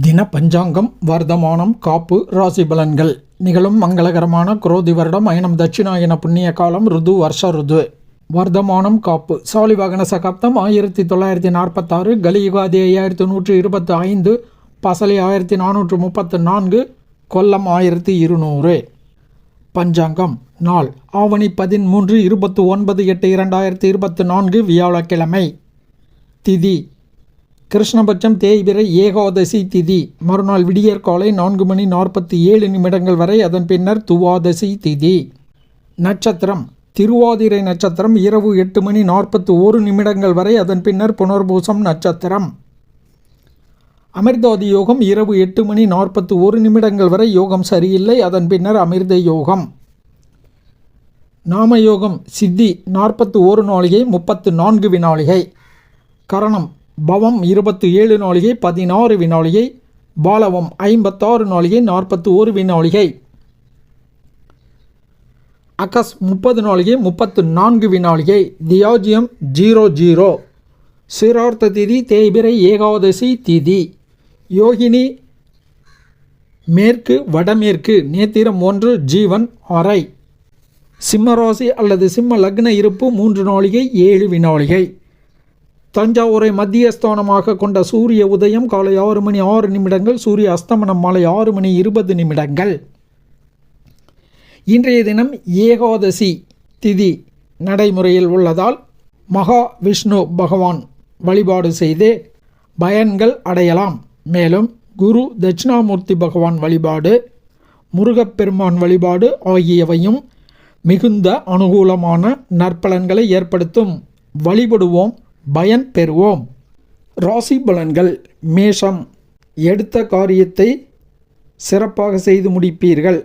தின பஞ்சாங்கம் வர்த்தமானம் காப்பு ராசி பலன்கள். நிகழும் மங்களகரமான குரோதி வருடம் அயனம் தட்சிணாயன புண்ணிய காலம் ருது வருஷ ருது. வர்த்தமானம் காப்பு. சாலிவாகன சகாப்தம் ஆயிரத்தி தொள்ளாயிரத்தி நாற்பத்தாறு. கலியுகாதி ஐயாயிரத்தி நூற்றி இருபத்தி ஐந்து பசலி ஆயிரத்தி நானூற்று முப்பத்து நான்கு. கொல்லம் ஆயிரத்தி இருநூறு. பஞ்சாங்கம். நாள். ஆவணி பதிமூன்று இருபத்தி ஒன்பது எட்டு இரண்டாயிரத்தி இருபத்தி நான்கு. வியாழக்கிழமை. திதி. கிருஷ்ணபட்சம் தேய்பிரை ஏகாதசி திதி. மறுநாள் விடியற் காலை நான்கு மணி நாற்பத்தி ஏழு நிமிடங்கள் வரை அதன் பின்னர் துவாதசி திதி. நட்சத்திரம். திருவாதிரை நட்சத்திரம் இரவு எட்டு மணி நாற்பத்தி ஓரு நிமிடங்கள் வரை அதன் பின்னர் புனர்பூசம் நட்சத்திரம். அமிர்தாதி யோகம் இரவு எட்டு மணி நாற்பத்தி ஒரு நிமிடங்கள் வரை யோகம் சரியில்லை அதன் பின்னர் அமிர்த யோகம். நாமயோகம் சித்தி நாற்பத்தி ஒரு நாளிகை முப்பத்து நான்கு வினாளிகை. கரணம். பவம் இருபத்தி ஏழு நாளிகை பதினாறு வினாளிகை பாலவம் ஐம்பத்தாறு நாளிகை நாற்பத்தி ஒரு வினாளிகை அகஸ் முப்பது நாளிகை முப்பத்து நான்கு வினாளிகை தியாஜியம் ஜீரோ ஜீரோ. சிரார்த்த திதி தேய்பிரை ஏகாதசி திதி. யோகினி மேற்கு வடமேற்கு. நேத்திரம் ஒன்று ஜீவன் அறை. சிம்மராசி அல்லது சிம்ம லக்ன இருப்பு மூன்று நாளிகை ஏழு வினாளிகை தஞ்சாவூரை மத்தியஸ்தானமாக கொண்ட சூரிய உதயம் காலை ஆறு மணி ஆறு நிமிடங்கள் சூரிய அஸ்தமனம் மாலை ஆறு மணி இருபது நிமிடங்கள். இன்றைய தினம் ஏகாதசி திதி நடைமுறையில் உள்ளதால் மகா விஷ்ணு பகவான் வழிபாடு செய்து பயன்கள் அடையலாம். மேலும் குரு தட்சிணாமூர்த்தி பகவான் வழிபாடு முருகப்பெருமான் வழிபாடு ஆகியவையும் மிகுந்த அனுகூலமான நற்பலன்களை ஏற்படுத்தும். வழிபடுவோம். பயன் பெறுவோம். ராசி பலன்கள் மேஷம். எடுத்த காரியத்தை சிறப்பாக செய்து முடிப்பீர்கள்.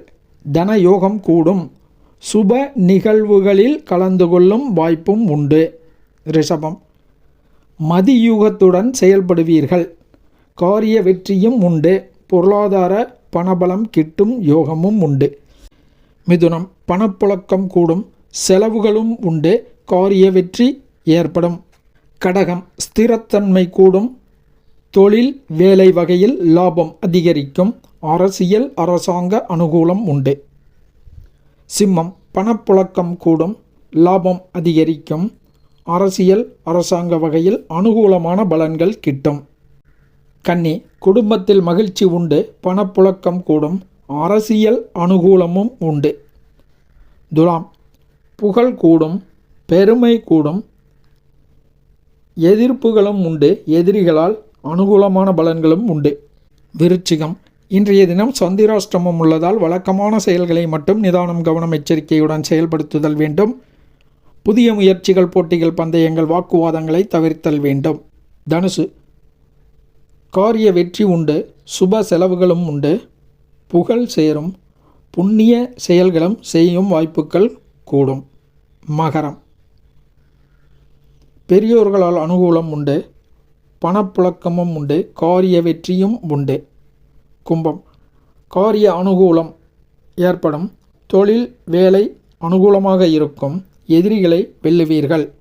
தன யோகம் கூடும். சுப நிகழ்வுகளில் கலந்து கொள்ளும் வாய்ப்பும் உண்டு. ரிஷபம். மதியூகத்துடன் செயல்படுவீர்கள். காரிய வெற்றியும் உண்டு. பொருளாதார பணபலம் கிட்டும் யோகமும் உண்டு. மிதுனம். பணப்புழக்கம் கூடும். செலவுகளும் உண்டு. காரிய வெற்றி ஏற்படும். கடகம் ஸ்திரத்தன்மை கூடும். தொழில் வேலை வகையில் லாபம் அதிகரிக்கும். அரசியல் அரசாங்க அனுகூலம் உண்டு. சிம்மம் பணப்புழக்கம் கூடும். லாபம் அதிகரிக்கும். அரசியல் அரசாங்க வகையில் அனுகூலமான பலன்கள் கிட்டும். கன்னி குடும்பத்தில் மகிழ்ச்சி உண்டு. பணப்புழக்கம் கூடும். அரசியல் அனுகூலமும் உண்டு. துலாம் புகழ் கூடும். பெருமை கூடும். எதிர்ப்புகளும் உண்டு எதிரிகளால் அனுகூலமான பலன்களும் உண்டு. விருச்சிகம். இன்றைய தினம் சந்திராஷ்டமம் உள்ளதால் வழக்கமான செயல்களை மட்டும் நிதானம் கவனம் எச்சரிக்கையுடன் செயல்படுத்துதல் வேண்டும். புதிய முயற்சிகள் போட்டிகள் பந்தயங்கள் வாக்குவாதங்களை தவிர்த்தல் வேண்டும். தனுசு. காரிய வெற்றி உண்டு சுப செலவுகளும் உண்டு. புகழ் சேரும் புண்ணிய செயல்களும் செய்யும் வாய்ப்புகள் கூடும். மகரம். பெரியோர்களால் அனுகூலம் உண்டு பணப்புழக்கமும் உண்டு காரிய வெற்றியும் உண்டு. கும்பம். காரிய அனுகூலம் ஏற்படும். தொழில் வேலை அனுகூலமாக இருக்கும். எதிரிகளை வெல்லுவீர்கள்.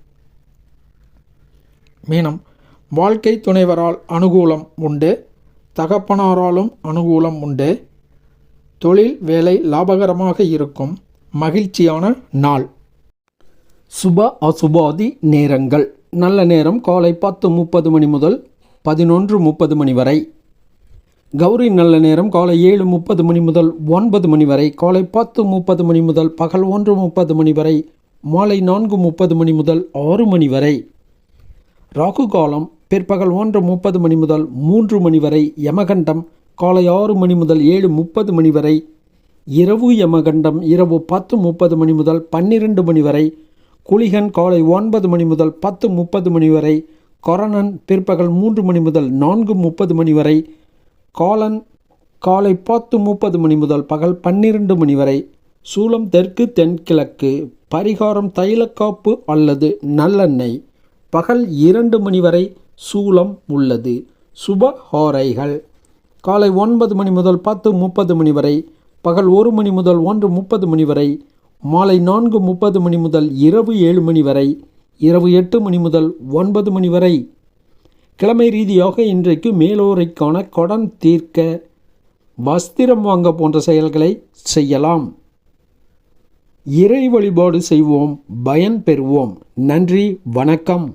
மீனம். வாழ்க்கை துணைவரால் அனுகூலம் உண்டு தகப்பனாராலும் அனுகூலம் உண்டு. தொழில் வேலை லாபகரமாக இருக்கும். மகிழ்ச்சியான நாள். சுப அசுபாதி நேரங்கள். நல்ல நேரம் காலை பத்து முப்பது மணி முதல் பதினொன்று முப்பது மணி வரை. கௌரி நல்ல நேரம் காலை ஏழு முப்பது மணி முதல் ஒன்பது மணி வரை. காலை பத்து முப்பது மணி முதல் பகல் ஒன்று முப்பது மணி வரை. மாலை நான்கு முப்பது மணி முதல் ஆறு மணி வரை. ராகு காலம் பிற்பகல் ஒன்று முப்பது மணி முதல் மூன்று மணி வரை. யமகண்டம் காலை ஆறு மணி முதல் ஏழு முப்பது மணி வரை. இரவு யமகண்டம் இரவு பத்து முப்பது மணி முதல் பன்னிரண்டு மணி வரை. குளிகன் காலை ஒன்பது மணி முதல் பத்து முப்பது மணி வரை கொரணன் பிற்பகல் மூன்று மணி முதல் நான்கு முப்பது மணி வரை காலன் காலை பத்து முப்பது மணி முதல் பகல் பன்னிரண்டு மணி வரை சூலம் தெற்கு தென்கிழக்கு பரிகாரம் தைலக்காப்பு அல்லது நல்லெண்ணெய். பகல் இரண்டு மணி வரை சூலம் உள்ளது. சுப ஹோரைகள். காலை ஒன்பது மணி முதல் பத்து முப்பது மணி வரை பகல் ஒரு மணி முதல் ஒன்று முப்பது மணி வரை மாலை நான்கு முப்பது மணி முதல் இரவு ஏழு மணி வரை இரவு எட்டு மணி முதல் ஒன்பது மணி வரை. கிழமை ரீதியாக இன்றைக்கு மேலோரைக்கான கடன் தீர்க்க வஸ்திரம் வாங்க போன்ற செயல்களை செய்யலாம். இறை வழிபாடு செய்வோம் பயன் பெறுவோம். நன்றி வணக்கம்.